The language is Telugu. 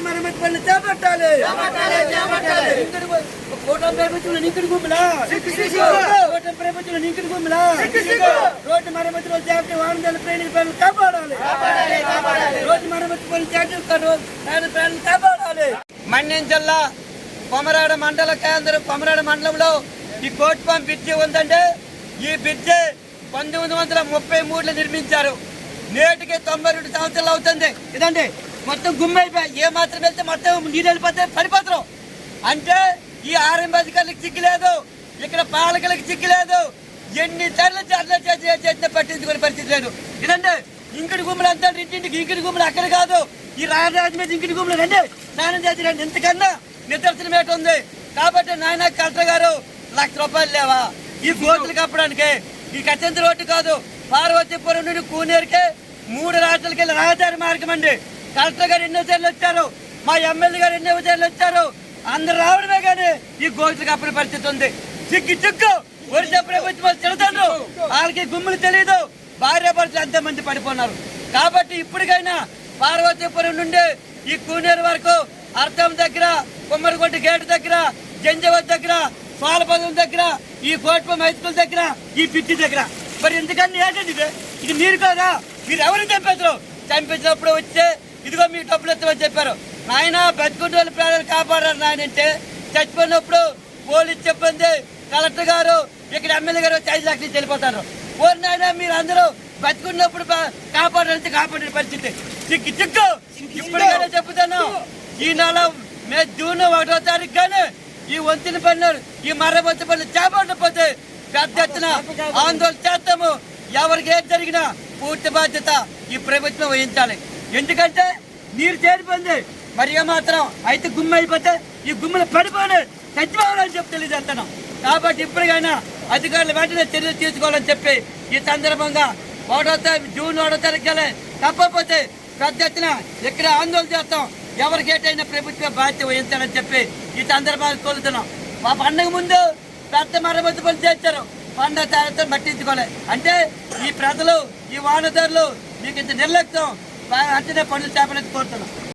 మరమ్మతు పనులు చేపట్టాలి. ఇంకుడు గు- కూటమి ప్రభుత్వంలో నింకుడు గుమ్మిలా కూటమి ప్రభుత్వంలో నింకుడు గుమ్మిలా రోడ్డు మరమ్మతులు చేపట్టి వాహనాల ప్రయాణ పనులు కాపాడాలి. రోడ్డు మరమ్మతు పనులు చేపట్టి ప్రయాణ ప్రయాణాలు కాపాడాలి. మన్యం జిల్లా కొమరాడ మండల కేంద్రం కొమరాడ మండలంలో ఈ కోర్టు పంప్ బ్రిడ్జి ఉందంటే ఈ బ్రిడ్జి పంతొమ్మిది వందల ముప్పై మూడులో నిర్మించారు. నేటికి తొంభై రెండు సంవత్సరాలు అవుతుంది. ఇదండి. మొత్తం గుమ్మైపోయి ఏ మాత్రం వెళ్తే మొత్తం నీళ్ళు వెళ్ళిపోతే పడిపోతారు. అంటే ఈ ఆర్ఎం అధికారులకు చిక్కులేదు ఇక్కడ పాలకులకు చిక్కులేదు ఎన్ని చర్యలు చర్యలు చేసిన పట్టించుకునే పరిస్థితి లేదు. ఇదండి ఇంకటి గుమ్మలు అంతా ఇంటింటికి ఇంకటి గుమ్మలు అక్కడ కాదు. ఈ రాజరాజు మీద ఇంకటి గుమ్మలు రండి. స్నానం చేసి రండి. ఇంతకన్నా నిదర్శనం ఏంటి ఉంది కాబట్టి నాయన కలెక్టర్ గారు లక్ష రూపాయలు లేవా? ఈ గోతులు కప్పడానికి. ఈ కచ్చంత రోడ్డు కాదు. పార్వతీపురం నుండి కూనేరుకే మూడు రాష్ట్రాలకి రహదారి మార్గం అండి. కలెక్టర్ గారు ఎన్నో సార్లు వచ్చారు మా ఎమ్మెల్యే గారు ఎన్నో సార్లు వచ్చారు. అందరు రావడమే కానీ ఈ గోతులు కప్పని పరిస్థితి ఉంది. చిక్కి చిక్కు ఒరిసా ప్రభుత్వం తిడతారు వాళ్ళకి గుమ్ములు తెలియదు భార్య భర్తలు అంతే మంది పడిపోన్నారు కాబట్టి ఇప్పటికైనా పార్వతీపురం నుండి ఈ కూనేరు వరకు అర్థం దగ్గర కుమ్మరిగొడ్డి గేటు దగ్గర జంజవత్ దగ్గర సోలపదం దగ్గర ఈ కోట్పం హై స్కూల్ దగ్గర ఈ పిట్టి దగ్గర. మరి ఎందుకని ఏంటండి ఇది? ఇది మీరు కాదా? మీరు ఎవరిని చంపేస్తారు చంపించినప్పుడు వచ్చే ఇదిగో మీ డబ్బులు ఎత్తమని చెప్పారు. నాయన బతుకుంటే వాళ్ళ ప్రాణాలు కాపాడారు నాయన అంటే చచ్చిపోయినప్పుడు పోలీస్ చెప్పింది కలెక్టర్ గారు ఇక్కడ ఎమ్మెల్యే గారు ఐదు లక్షలు వెళ్ళిపోతారు. ఓరి నాయన మీరు అందరూ బతుకున్నప్పుడు కాపాడాలంటే కాపాడే పరిస్థితి. చిక్కు చిక్కు. ఇప్పటికైనా చెప్తాను ఈ నెల మే జూన్ ఒకటో తారీఖు కానీ ఈ వంతిన పనులు ఈ మరమ్మతు పనులు చేపట్టకపోతే పెద్ద ఎత్తున ఆందోళన చేస్తాము. ఎవరికి ఏం జరిగినా పూర్తి బాధ్యత ఈ ప్రభుత్వం వహించాలి. ఎందుకంటే నీరు చేరిపోయింది. మరి మాత్రం అయితే గుమ్మ అయిపోతే ఈ గుమ్మలు పడిపోయి చచ్చిపోవాలని చెప్పి తెలియజేస్తున్నాం. కాబట్టి ఇప్పటికైనా అధికారులు వెంటనే చర్యలు తీసుకోవాలని చెప్పి ఈ సందర్భంగా ఒకటో జూన్ ఒకటో తారీఖు తప్పకపోతే పెద్ద ఎత్తున ఇక్కడ ఆందోళన చేస్తాం. ఎవరికి ఏటైనా ప్రభుత్వ బాధ్యత వహించాలని చెప్పి ఈ సందర్భాన్ని కోరుతున్నాం. మా పండుగ ముందు పెద్ద మరమ్మతు పనులు చేశారు. పండుగ తర్వాత పట్టించుకోలేదు అంటే ఈ ప్రజలు ఈ వానదారులు మీకు ఇంత నిర్లక్ష్యం అంటేనే పనులు చేపలేదు కోరుతున్నాం